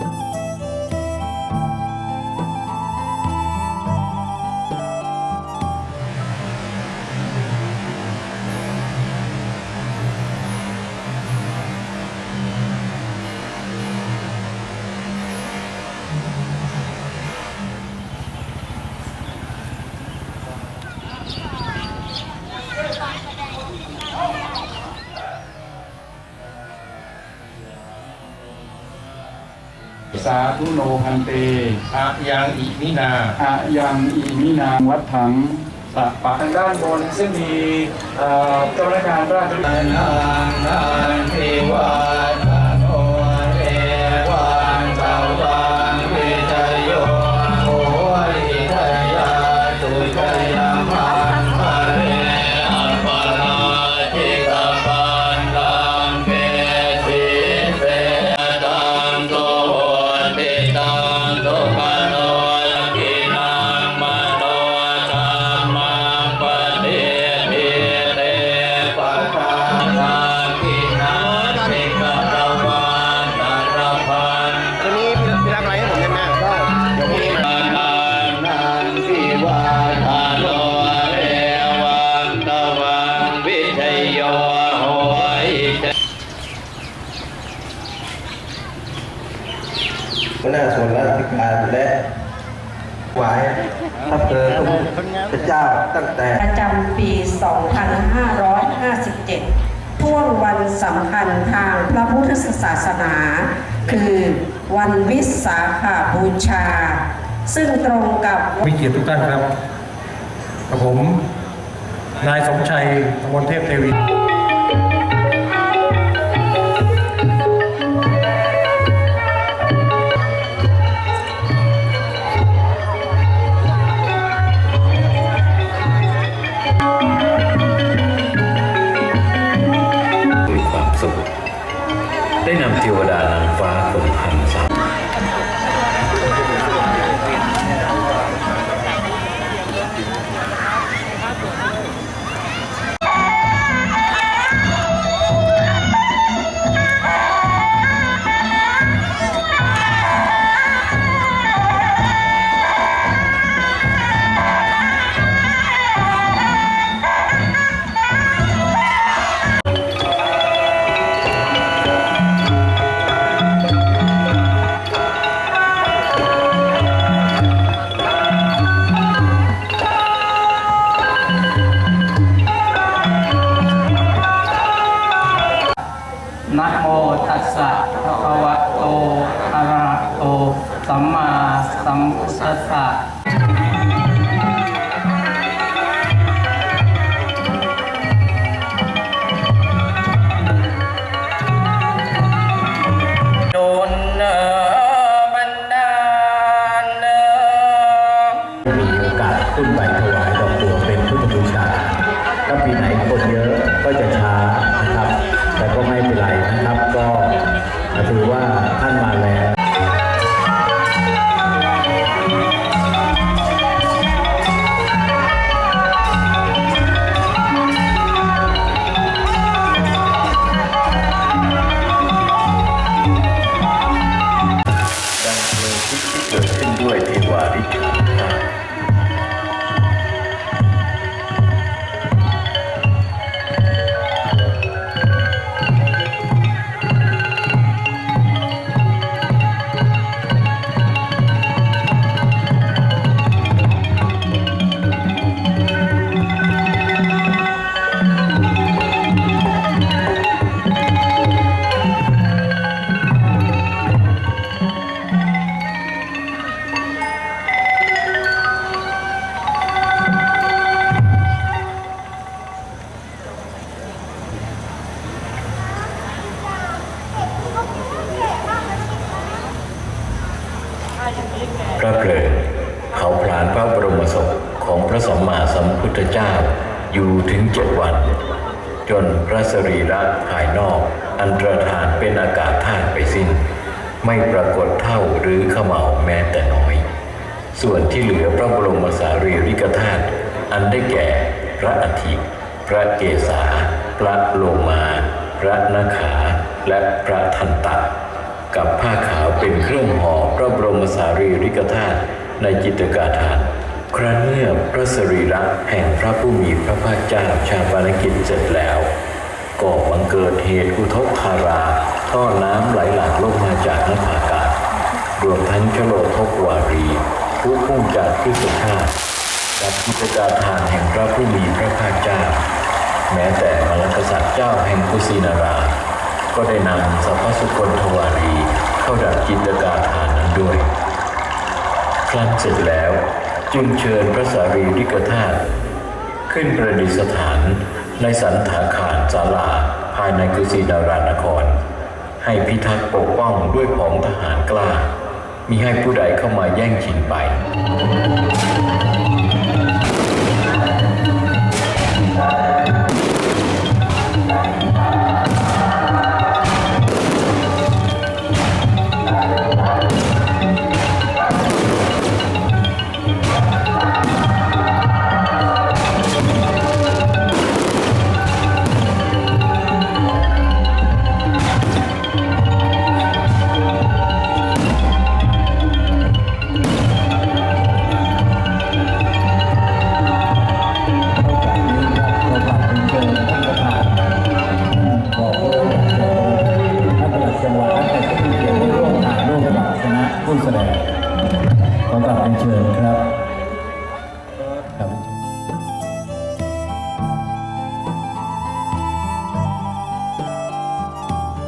Bye. สาธุโนพันเตอะยังอิมินาอะยังอิมินาวัดถังสะปะทางด้านบนซึ่งมีเอ่อเจ้าพนักงานราชวินันนันทิวา หัวหน้าส่วนราชการและถวายพระเพลิงพระเจ้าตั้งแต่ ประจำปี 2557ช่วงวันสำคัญทางพระพุทธศาสนา คือวันวิสาขาบูชา ซึ่งตรงกับมีเกียรติทุกท่านครับกับผม นายสมชัยกมลเทพเทวี เทวดา นะโมตัสสะภะคะวะโตอะระหะโต สัมมาสัมพุทธัสสะโดนเอบันดาลเอมีโอกาสขึ้นไปถวายดอกบัวเป็นพุทธบูชาถ้าปีไหนคนเยอะก็จะช้านะครับ แต่ก็ไม่เป็นไรนะครับ ก็ถือว่าท่านมาแล้วดังเพลิงที่เกิดขึ้นด้วยเทวาริชา ระสัมมาสัมพุทธเจ้าอยู่ถึงเจ็ดวัน จนพระสรีระภายนอก อันตรธานเป็นอากาศธาตุไปสิ้น ไม่ปรากฏเท่าหรือเขม่าแม้แต่น้อย ส่วนที่เหลือพระบรมสารีริกธาตุอันได้แก่พระอาทิพระเกศาพระโลมา พระนาขาและพระทันตะ กับผ้าขาวเป็นเครื่องห่อพระบรมสารีริกธาตุในจิตกาธาน ครั้นเมื่อพระสรีระแห่งพระผู้มีพระภาคเจ้าชาปนกิจเสร็จแล้วก็บังเกิดเหตุอุทกธารา ท่อน้ำไหลหลากลงมาจากนภาอากาศรวมทั้งชโลทกวารี ผู้พุ่งจากที่สุชาติกับกิจการทานแห่งพระผู้มีพระภาคเจ้า แม้แต่มรรคษัตริย์เจ้าแห่งกุสินารา ก็ได้นำสัพพสุคนทวารี เข้าดับจิตการทานนั้นด้วย ครั้นเสร็จแล้ว จึงเชิญพระสารีริกธาตุขึ้นประดิษฐานในสันถาคารศาลาภายในกุสินารานคร ให้พิทักษ์ปกป้องด้วยผองทหารกล้ามีให้ผู้ใดเข้ามาแย่งชิงไป ผู้มีเกียรติได้ร่วมถ่ายรูปกับคณะผู้แสดงขอกราบเรียนเชิญครับ